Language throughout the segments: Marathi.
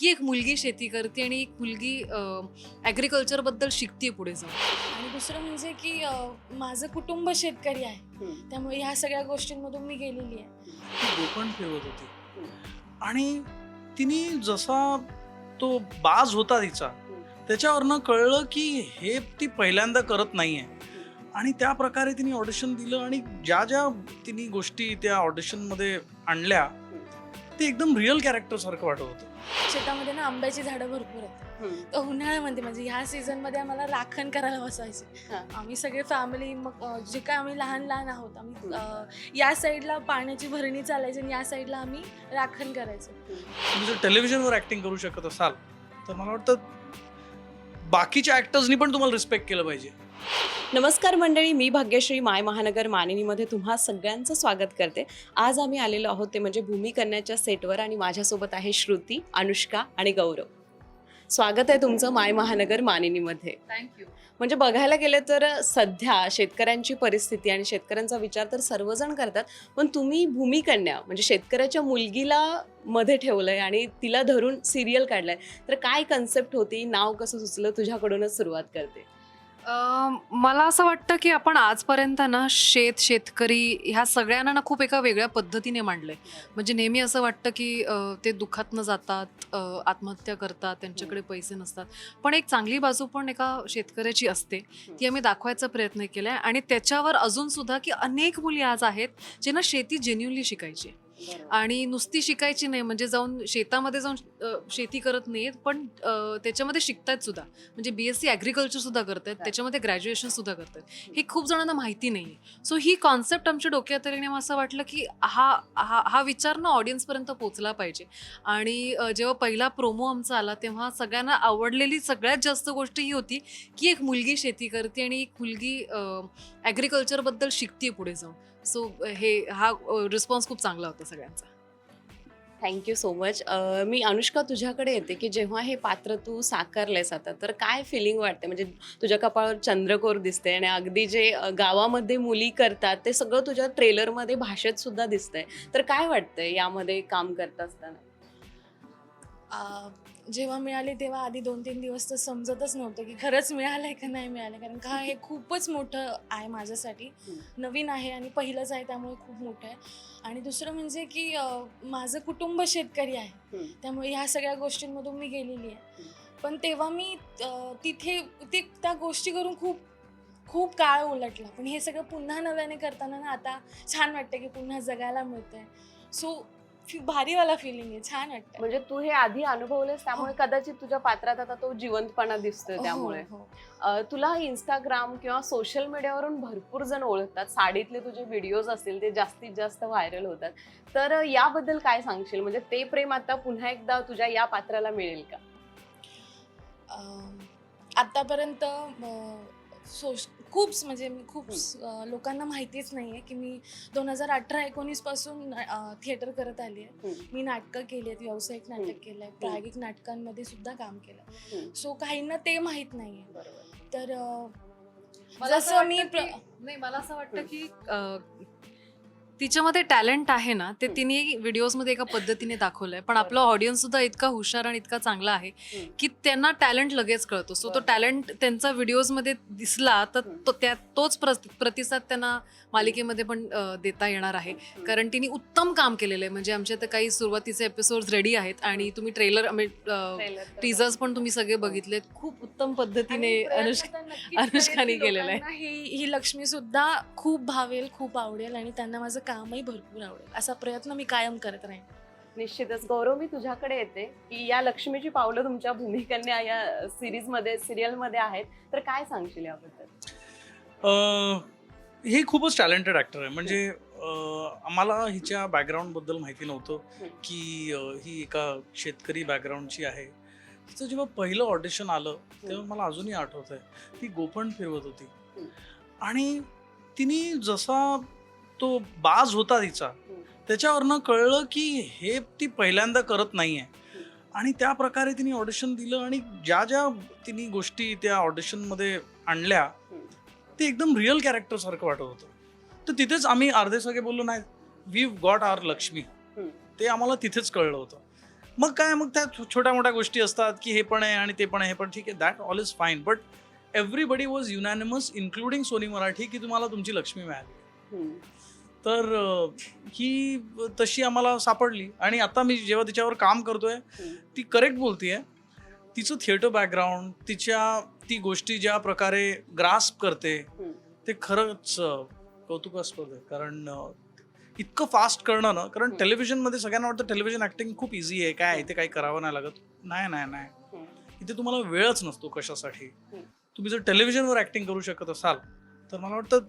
की एक मुलगी शेती करते आणि एक मुलगी ॲग्रिकल्चरबद्दल शिकते पुढे जाऊन. आणि दुसरं म्हणजे की अं, माझं कुटुंब शेतकरी आहे. त्यामुळे ह्या सगळ्या गोष्टींमधून मी गेलेली आहे. ती गोपण ठेवत होती. आणि तिने जसा तो बाज होता तिचा त्याच्यावरनं कळलं की हे ती पहिल्यांदा करत नाहीये. आणि त्या प्रकारे तिने ऑडिशन दिलं आणि ज्या ज्या तिने गोष्टी त्या ऑडिशनमध्ये आणल्या ते एकदम रिअल कॅरेक्टर सारखं वाटत होतं. शेतामध्ये ना आंब्याची झाडं भरपूर आहेत. तर उन्हाळ्यामध्ये म्हणजे ह्या सीझनमध्ये आम्हाला राखण करायला बसवायचे हा. आम्ही सगळे फॅमिली मग जे काय आम्ही लहान लहान आहोत आम्ही या साईडला पाण्याची भरणी चालायची आणि या साईडला आम्ही राखण करायचो. तुम्ही जर टेलिव्हिजनवर ऍक्टिंग करू शकत असाल तर मला वाटतं बाकीच्या ऍक्टर्सनी पण तुम्हाला रिस्पेक्ट केलं पाहिजे. नमस्कार मंडळी मी भाग्यश्री माय महानगर मानिनीमध्ये तुम्हा सगळ्यांचं स्वागत करते. आज आम्ही आलेलो आहोत ते म्हणजे भूमिकन्याच्या सेटवर आणि माझ्यासोबत आहे श्रुती अनुष्का आणि गौरव. स्वागत आहे तुमचं माय महानगर मानिनीमध्ये. थँक्यू म्हणजे बघायला गेलं तर सध्या शेतकऱ्यांची परिस्थिती आणि शेतकऱ्यांचा विचार तर सर्वजण करतात पण तुम्ही भूमिकन्या म्हणजे शेतकऱ्याच्या मुलगीला मध्ये ठेवलंय आणि तिला धरून सिरियल काढलाय. तर काय कन्सेप्ट होती? नाव कसं सुचलं? तुझ्याकडूनच सुरुवात करते. अं, मला असं वाटतं की आपण आजपर्यंत ना शेत शेतकरी ह्या सगळ्यांना ना खूप एका वेगळ्या पद्धतीने मांडलंय. म्हणजे नेहमी असं वाटतं की अं, ते दुःखातनं जातात अं, आत्महत्या करतात त्यांच्याकडे पैसे नसतात. पण एक चांगली बाजू पण एका शेतकऱ्याची असते ती आम्ही दाखवायचा प्रयत्न केलाय आणि त्याच्यावर अजून सुद्धा की अनेक मुली आज आहेत जे ना शेती जेन्युनली शिकायची. आणि नुसती शिकायची नाही म्हणजे जाऊन शेतामध्ये जाऊन शेती करत नाहीत पण त्याच्यामध्ये शिकतायत सुद्धा. म्हणजे बी एस सी ॲग्रिकल्चर सुद्धा करतायत त्याच्यामध्ये ग्रॅज्युएशन सुद्धा करतायत. हे खूप जणांना माहिती नाही सो ही कॉन्सेप्ट आमच्या डोक्यात आली आणि असं वाटलं की हा हा हा विचार ना ऑडियन्सपर्यंत पोचला पाहिजे. आणि जेव्हा पहिला प्रोमो आमचा आला तेव्हा सगळ्यांना आवडलेली सगळ्यात जास्त गोष्ट ही होती की एक मुलगी शेती करते आणि एक मुलगी ॲग्रिकल्चरबद्दल शिकते पुढे जाऊन. सो हे हा रिस्पॉन्स खूप चांगला होता सगळ्यांचा. थँक्यू सो मच मी अनुष्का तुझ्याकडे येते की जेव्हा हे पात्र तू साकारलंयस आता तर काय फिलिंग वाटते? म्हणजे तुझ्या कपाळावर चंद्रकोर दिसते आणि अगदी जे गावामध्ये मुली करतात ते सगळं तुझ्या ट्रेलरमध्ये भाषेत सुद्धा दिसतंय. तर काय वाटतंय यामध्ये काम करत असताना? जेव्हा मिळाले तेव्हा आधी दोन तीन दिवस तर समजतच नव्हतं की खरंच मिळालंय का नाही मिळालं कारण का हे खूपच मोठं आहे माझ्यासाठी. नवीन आहे आणि पहिलंच आहे त्यामुळे खूप मोठं आहे. आणि दुसरं म्हणजे की माझं कुटुंब शेतकरी आहे. त्यामुळे ह्या सगळ्या गोष्टींमधून मी गेलेली आहे. पण तेव्हा मी तिथे ते त्या गोष्टी करून खूप खूप काळ उलटला. पण हे सगळं पुन्हा नव्याने करताना ना आता छान वाटतं की पुन्हा जगायला मिळतंय. सो भारीवाला फिलिंग आहे छान वाटतं म्हणजे तू हे आधी अनुभवलेस त्यामुळे कदाचित तुझ्या पात्रात आता तो जिवंतपणा दिसतोय त्यामुळे. हो, हो. अ, तुला इंस्टाग्राम किंवा सोशल मीडियावरून भरपूर जण ओळखतात. साडीतले तुझे व्हिडिओज असतील ते जास्तीत जास्त व्हायरल होतात. तर याबद्दल काय सांगशील? म्हणजे ते प्रेम आता पुन्हा एकदा तुझ्या या पात्राला मिळेल का? अं, आतापर्यंत सोश खूप म्हणजे मी खूप लोकांना माहितीच नाही आहे की मी दोन हजार अठरा एकोणीसपासून थिएटर करत आली आहे. मी नाटकं केली आहेत व्यावसायिक नाटक. केलं आहे प्रायोगिक नाटकांमध्ये सुद्धा काम केलं. सो काहींना ते माहीत नाही आहे बरोबर. तर मला असं जसं मी नाही मला असं वाटतं की तिच्यामध्ये टॅलेंट आहे ना ते तिने व्हिडिओजमध्ये एका पद्धतीने दाखवलंय. पण आपला ऑडियन्स सुद्धा इतका हुशार आणि इतका चांगला आहे. की त्यांना टॅलेंट लगेच कळतो. सो तो. टॅलेंट त्यांचा व्हिडिओजमध्ये दिसला तर त्या तोच प्रति- प्रतिसाद त्यांना मालिकेमध्ये पण देता येणार आहे. कारण तिने उत्तम काम केलेलं आहे. म्हणजे आमच्या इथं काही सुरुवातीचे एपिसोड रेडी आहेत आणि तुम्ही ट्रेलर तर टीजर्स पण तुम्ही सगळे बघितलेत. खूप उत्तम पद्धतीने अनुष्का तर अनुष्काने केलेला आहे. ही ही लक्ष्मी सुद्धा खूप भावेल खूप आवडेल आणि त्यांना माझं कामही भरपूर आवडेल. असा प्रयत्न मी कायम करत राहीन. निश्चितच. गौरव मी तुझ्याकडे येते की या लक्ष्मीची पावलं तुमच्या भूमिकन्या या सिरीजमध्ये सिरियलमध्ये आहेत. तर काय सांगशील याबद्दल? अं, ही खूपच टॅलेंटेड ऍक्टर आहे. म्हणजे आम्हाला हिच्या बॅकग्राऊंडबद्दल माहिती नव्हतं. की ही एका शेतकरी बॅकग्राऊंडची आहे. तिचं जेव्हा पहिलं ऑडिशन आलं तेव्हा मला अजूनही आठवत आहे ती गोपण ठेवत होती. आणि तिने जसा तो बाज होता तिचा. त्याच्यावरनं कळलं की हे ती पहिल्यांदा करत नाही आहे आणि त्या प्रकारे तिने ऑडिशन दिलं आणि ज्या ज्या तिने गोष्टी त्या ऑडिशनमध्ये आणल्या ते एकदम रिअल कॅरेक्टरसारखं वाटत होतं. तर तिथेच आम्ही अर्धे सगळे बोललो नाही वी गॉट आर लक्ष्मी ते आम्हाला तिथेच कळलं होतं. मग काय मग त्या छोट्या मोठ्या गोष्टी असतात की हे पण आहे आणि ते पण आहे हे पण ठीक आहे that all is fine but everybody was unanimous including Sony Marathi की तुम्हाला तुमची लक्ष्मी मिळाली. तर ही तशी आम्हाला सापडली आणि आता मी जेव्हा तिच्यावर काम करतोय. ती करेक्ट बोलतीये तिचं थिएटर बॅकग्राऊंड तिच्या ती गोष्टी ज्या प्रकारे ग्रास्प करते. ते खरंच कौतुकास्पद आहे कारण इतकं फास्ट करणं ना कारण. टेलिव्हिजनमध्ये सगळ्यांना वाटतं टेलिव्हिजन ऍक्टिंग खूप इझी आहे काय इथे काही करावं नाही लागत नाही नाही नाही. इथे तुम्हाला वेळच नसतो कशासाठी. तुम्ही जर टेलिव्हिजनवर ऍक्टिंग करू शकत असाल तर मला वाटतं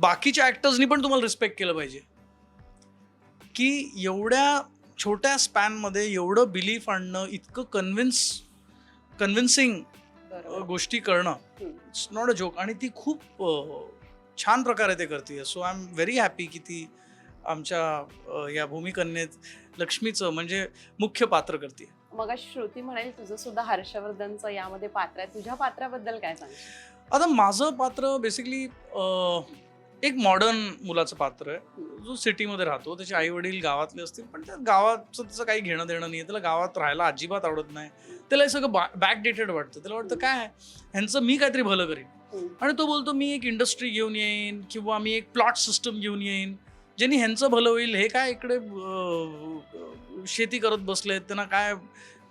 बाकीच्या ऍक्टर्सनी पण तुम्हाला रिस्पेक्ट केलं पाहिजे. की एवढ्या छोट्या स्पॅनमध्ये एवढं बिलीफ आणणं इतकं कन्व्हिन्स कन्व्हिन्सिंग. गोष्टी करणं. इट्स नॉट अ जोक आणि ती खूप छान प्रकारे ते करते. So I am very happy की ती आमच्या या भूमिकन्येत लक्ष्मीचं म्हणजे मुख्य पात्र करते. मग श्रुती म्हणेल तुझं सुद्धा हर्षवर्धनचं यामध्ये पात्र आहे. तुझ्या पात्राबद्दल काय सांगशील? आता माझं पात्र बेसिकली एक मॉडर्न मुलाचं पात्र आहे. जो सिटीमध्ये राहतो त्याचे आई वडील गावातले असतील पण त्या गावाचं त्याचं काही घेणं देणं नाही त्याला गावात राहायला अजिबात आवडत नाही. त्याला हे सगळं बॅक डेटेड वाटतं. त्याला वाटतं काय आहे? ह्यांचं मी काहीतरी भलं करीन. आणि तो बोलतो मी एक इंडस्ट्री घेऊन येईन किंवा मी एक प्लॉट सिस्टम घेऊन येईन ज्यांनी ह्यांचं भलं होईल. हे काय इकडे शेती करत बसलेत त्यांना काय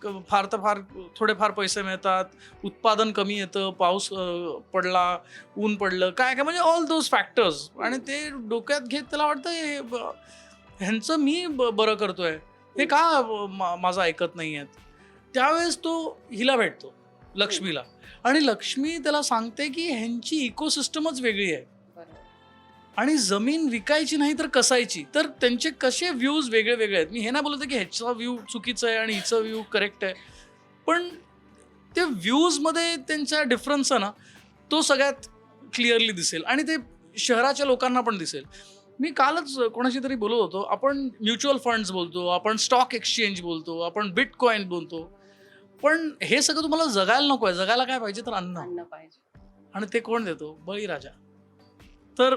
फार तर फार थोडेफार पैसे मिळतात उत्पादन कमी येतं पाऊस पडला ऊन पडलं काय काय म्हणजे ऑल दोज फॅक्टर्स आणि ते डोक्यात घेत त्याला वाटतं हे ह्यांचं मी ब- बरं करतोय. हे का मा- माझं ऐकत नाही आहेत त्यावेळेस तो हिला भेटतो लक्ष्मीला. आणि लक्ष्मी त्याला सांगते की ह्यांची इकोसिस्टमच वेगळी आहे. आणि जमीन विकायची नाही तर कसायची? तर त्यांचे कसे व्ह्यूज वेगळे वेगळे आहेत? मी हे नाही बोलत की ह्याचा व्ह्यू चुकीचा आहे आणि हिचा व्ह्यू करेक्ट आहे. पण ते व्ह्यूजमध्ये त्यांचा डिफरन्स आहे ना तो सगळ्यात क्लिअरली दिसेल. आणि ते शहराच्या लोकांना पण दिसेल. मी कालच कोणाशी तरी बोलत होतो. आपण म्युच्युअल फंड्स बोलतो आपण स्टॉक एक्सचेंज बोलतो आपण बिटकॉईन बोलतो. पण हे सगळं तुम्हाला जगायला नको आहे. जगायला काय पाहिजे तर अन्न. अन्न पाहिजे. आणि ते कोण देतो? बळीराजा. तर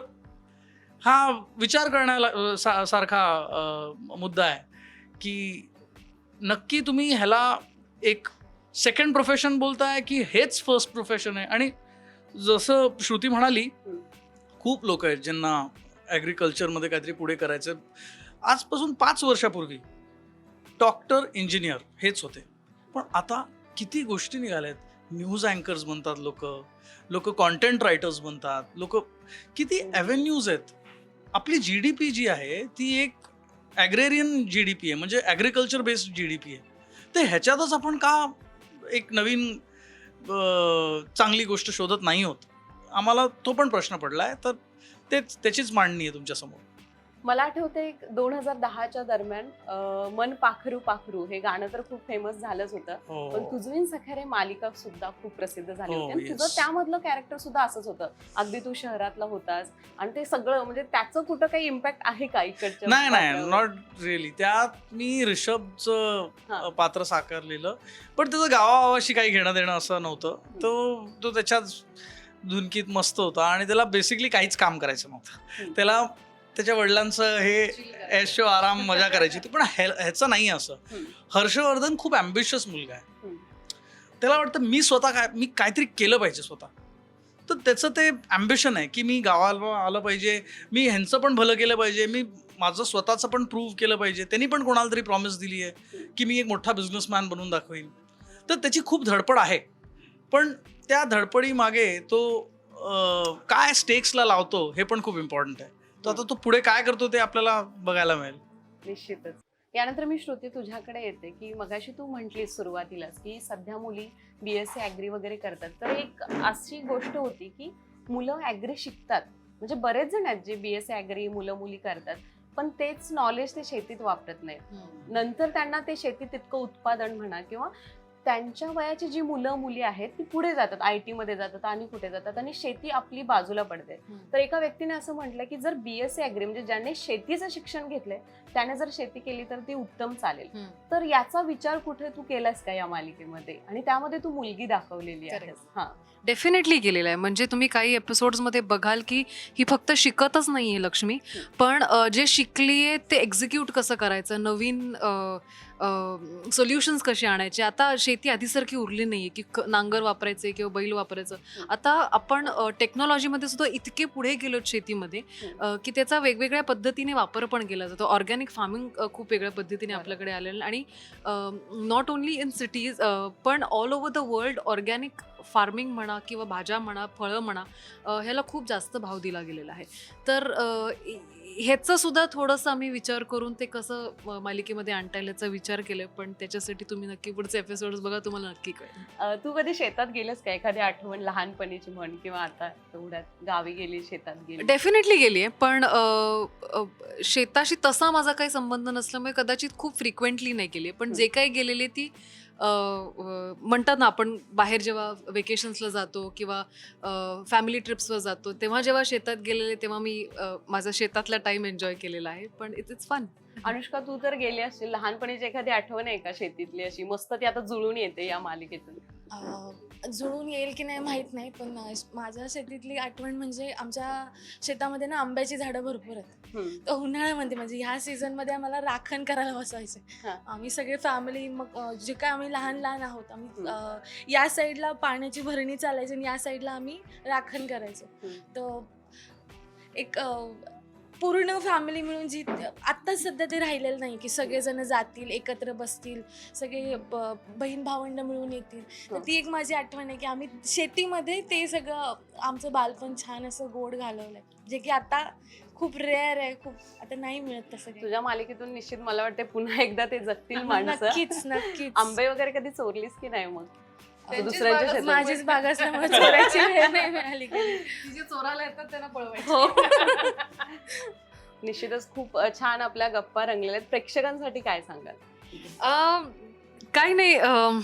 हा विचार करण्याला सा- सारखा मुद्दा आहे की नक्की तुम्ही ह्याला एक सेकंड प्रोफेशन बोलताय की हेच फर्स्ट प्रोफेशन आहे? आणि जसं श्रुती म्हणाली खूप लोक आहेत ज्यांना ॲग्रिकल्चरमध्ये काहीतरी पुढे करायचं आजपासून पाच वर्षापूर्वी डॉक्टर इंजिनियर हेच होते. पण आता किती गोष्टी निघाल्यात. न्यूज अँकर्स बनतात लोक लोक कॉन्टेंट रायटर्स बनतात लोक किती ॲव्हेन्यूज आहेत. आपली जी डी पी जी आहे ती एक ॲग्रेरियन जी डी पी आहे म्हणजे agriculture based G D P आहे. तर ह्याच्यातच आपण का एक नवीन चांगली गोष्ट शोधत नाही होत? आम्हाला तो पण प्रश्न पडला आहे तर तेच त्याचीच मांडणी आहे तुमच्यासमोर. मला आठवते दोन हजार दहाच्या दरम्यान मन पाखरू पाखरू हे गाणं तर खूप फेमस झालंच होतं. पण हो तुझवीन सखरे मालिका सुद्धा खूप प्रसिद्ध झाली हो, होती. आणि तुझं. त्यामधलं कॅरेक्टर सुद्धा असंच होतं. अगदी तू शहरातला होतास आणि ते सगळं म्हणजे त्याचं कुठं काही इम्पॅक्ट आहे का इकडच्या नाही नाही? नॉट रिअली त्यात मी ऋषभचं पात्र साकारलेलं. पण त्याचं गावागावाशी काही घेणं देणं असं नव्हतं. तो तो त्याच्याच धुनकीत मस्त होता आणि त्याला बेसिकली काहीच काम करायचं नव्हतं. त्याला त्याच्या वडिलांचं हे ऐशो आराम मजा करायची होती पण ह्या- ह्याचं नाही असं. हर्षवर्धन खूप ॲम्बिशियस मुलगा आहे. त्याला वाटतं मी स्वतः काय मी काहीतरी केलं पाहिजे स्वतः. तर त्याचं ते ॲम्बिशन आहे की मी गावाला आलं पाहिजे मी ह्यांचं पण भलं केलं पाहिजे मी माझं स्वतःचं पण प्रूव्ह केलं पाहिजे. त्यांनी पण कोणाला तरी प्रॉमिस दिली आहे की मी एक मोठा बिझनेसमॅन बनवून दाखवीन. तर त्याची खूप धडपड आहे. पण त्या धडपडीमागे तो काय स्टेक्सला लावतो हे पण खूप इम्पॉर्टंट आहे. तर आता तो पुढे काय करतो ते आपल्याला बघायला मिळेल. निश्चितच. यानंतर मी श्रुती तुझ्याकडे येते की मगाशी तू म्हटलीस सुरुवातीलाच की सध्या मुली बी एस सी ॲग्री वगैरे करतात. तर एक अशी गोष्ट होती की मुलं ॲग्री शिकतात. म्हणजे बरेच जण आहेत जे बी एस सी ॲग्री मुलं मुली करतात. पण तेच नॉलेज ते शेतीत वापरत नाहीत. नंतर त्यांना ते शेतीत इतकं उत्पादन म्हणा किंवा त्यांच्या वयाची जी मुलं मुली आहेत ती पुढे जातात आय टी मध्ये जातात आणि कुठे जातात आणि शेती आपली बाजूला पडते. तर एका व्यक्तीने असं म्हटलं की जर बीएससी अग्री म्हणजे ज्याने शेतीचं शिक्षण घेतलंय त्याने जर शेती केली तर ती उत्तम चालेल. तर याचा विचार कुठे तू केलास का या मालिकेमध्ये? आणि त्यामध्ये तू मुलगी दाखवलेली आहे. हा. डेफिनेटली केलेलं आहे. म्हणजे तुम्ही काही एपिसोड्समध्ये बघाल की ही फक्त शिकतच नाही आहे लक्ष्मी पण जे शिकली आहे ते एक्झिक्यूट कसं करायचं? नवीन सोल्युशन्स कसे आणायचे? आता शेती आधीसारखी उरली नाही आहे की क- नांगर वापरायचे किंवा बैल वापरायचं. आता आपण टेक्नॉलॉजीमध्ये सुद्धा इतके पुढे गेलो शेतीमध्ये की त्याचा वेगवेगळ्या पद्धतीने वापर पण केला जातो. ऑर्गॅनिक फार्मिंग खूप वेगळ्या पद्धतीने. आपल्याकडे आलेलं. आणि नॉट ओन्ली इन सिटीज पण all over the world organic farming म्हणा किंवा भाज्या म्हणा फळं म्हणा ह्याला खूप जास्त भाव दिला गेलेला आहे. तर ह्याचं सुद्धा थोडंसं आम्ही विचार करून ते कसं मालिकेमध्ये आणता येईल याचा विचार केलाय पण त्याच्यासाठी तुम्ही नक्की पुढचे एपिसोड बघा तुम्हाला नक्की कळेल. तू कधी शेतात गेलेस का? एखादी आठवण लहानपणीची म्हण किंवा आता एवढ्यात गावी गेली शेतात गेली? डेफिनेटली गेली आहे पण शेताशी तसा माझा काही संबंध नसल्यामुळे कदाचित खूप फ्रिक्वेंटली नाही गेली पण जे काही गेलेली ती म्हणतात ना आपण बाहेर जेव्हा वेकेशन्सला जातो किंवा फॅमिली ट्रिप्सवर जातो तेव्हा जेव्हा शेतात गेलेले तेव्हा मी माझा शेतातला टाइम एन्जॉय केलेला आहे. पण इट इज फन अनुष्का तू तर गेली असशील. लहानपणीची एखादी आठवण आहे का शेतीतली अशी? मस्त ती आता जुळून येते या मालिकेतून. जुळून येईल की नाही माहीत नाही पण माझ्या शेतीतली आठवण म्हणजे आमच्या शेतामध्ये ना आंब्याची झाडं भरपूर आहेत. तर उन्हाळ्यामध्ये म्हणजे ह्या सीझनमध्ये आम्हाला राखण करायला. बसायचे आम्ही सगळे फॅमिली मग जे काय आम्ही लहान लहान आहोत आम्ही या साईडला पाण्याची भरणी चालायची आणि या साईडला आम्ही राखण करायचो. तर एक पूर्ण फॅमिली मिळून जी आत्ता सध्या ते राहिलेलं नाही की सगळेजण जातील एकत्र बसतील सगळे बहीण भावंड मिळून येतील. तर. ती एक माझी आठवण आहे की आम्ही शेतीमध्ये ते सगळं आमचं बालपण छान असं गोड घालवलंय. जे की आता खूप रेअर आहे खूप आता नाही मिळत तसं तुझ्या मालिकेतून निश्चित मला वाटते पुन्हा एकदा ते जगतील माणसं. नक्कीच नक्कीच. आंबे वगैरे कधी चोरलीस की नाही मग? असं दुसऱ्यांच्या शेतात माझीच बाग असल्यामुळे चोरायची वेळ नाही मिळाली कधी. जे चोराला येतात त्यांना पळवायचे. हो. निश्चितच खूप छान आपल्या गप्पा रंगलेल्या आहेत. प्रेक्षकांसाठी काय सांगाल? अं, काही नाही अं,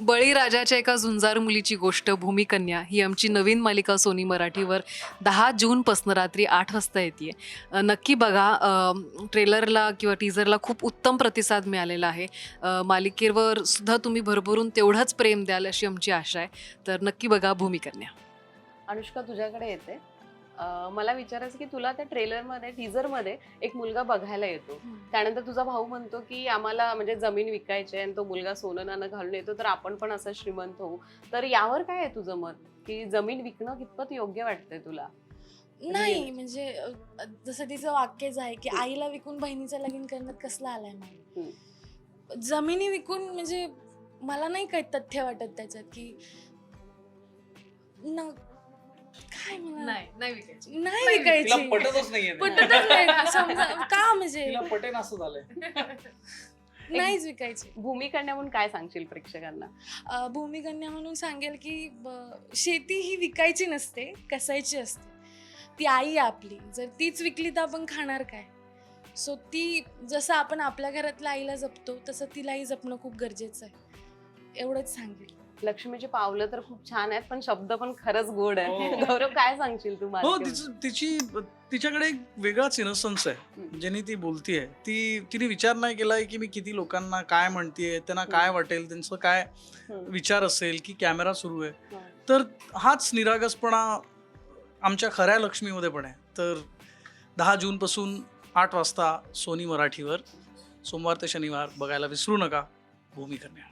बळीराजाच्या एका झुंजार मुलीची गोष्ट भूमिकन्या ही आमची नवीन मालिका सोनी मराठीवर दहा जूनपासून रात्री आठ वाजता येते नक्की बघा ट्रेलरला किंवा टीझरला खूप उत्तम प्रतिसाद मिळालेला आहे. मालिकेवर सुद्धा तुम्ही भरभरून तेवढंच प्रेम द्याल अशी आमची आशा आहे. तर नक्की बघा भूमिकन्या. अनुष्का तुझ्याकडे येते. मला विचारायचं की तुला त्या ट्रेलरमध्ये टीजरमध्ये एक मुलगा बघायला येतो. त्यानंतर तुझा भाऊ म्हणतो की आम्हाला म्हणजे जमीन विकायची आहे आणि तो मुलगा सोनं नाणं घालून येतो तर आपण पण असं श्रीमंत होऊ. तर यावर काय आहे तुझं मत? की जमीन विकणं कितपत योग्य वाटतंय तुला? नाही म्हणजे जसं तिचं वाक्यच आहे की आईला विकून बहिणीचं लगीन करण्यात कसला आलाय मला जमिनी विकून म्हणजे मला नाही काही तथ्य वाटत त्याच्यात की न काय मला नाही नाही विकायची. नाही तिला विकायची. पटतच नाहीये ते. पटतच नाही. समजा का म्हणजे? तिला पटेन असं झालंय. नाहीच विकायची. भूमिकन्या म्हणून काय सांगशील प्रेक्षकांना? अ, भूमिकन्या म्हणून सांगेल की ब- शेती ही विकायची नसते कसायची असते. ती आई आहे आपली. जर तीच विकली तर आपण खाणार काय? सो ती जसं आपण आपल्या घरातल्या आईला जपतो तसं तिलाही जपणं खूप गरजेचं आहे. एवढंच सांगेल. लक्ष्मीची पावलं तर खूप छान आहेत पण शब्द पण खरंच गोड आहे हो. गौरव काय सांगशील तू हो? तिचं तिची तिच्याकडे एक वेगळाच इनोसन्स आहे. ज्याने ती बोलतीये ती तिने विचार नाही केलाय की मी किती लोकांना काय म्हणतीये त्यांना काय वाटेल त्यांचं काय. विचार असेल की कॅमेरा सुरू आहे. तर हाच निरागसपणा आमच्या खऱ्या लक्ष्मीमध्ये पण आहे तर दहा जूनपासून आठ वाजता सोनी मराठीवर सोमवार ते शनिवार बघायला विसरू नका भूमिकन्या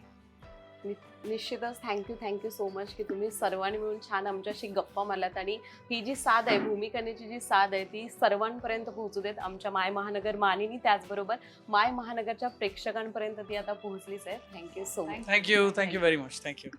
निश्चितच थँक्यू थँक्यू सो मच की तुम्ही सर्वांनी मिळून छान आमच्याशी गप्पा मारल्यात. आणि ही जी साध आहे भूमिकनेची जी साध आहे ती सर्वांपर्यंत पोहोचू देत आमच्या माय महानगर मानिनी. त्याचबरोबर माय महानगरच्या प्रेक्षकांपर्यंत ती आता पोहोचलीच आहे. Thank you so much thank you thank you very much thank you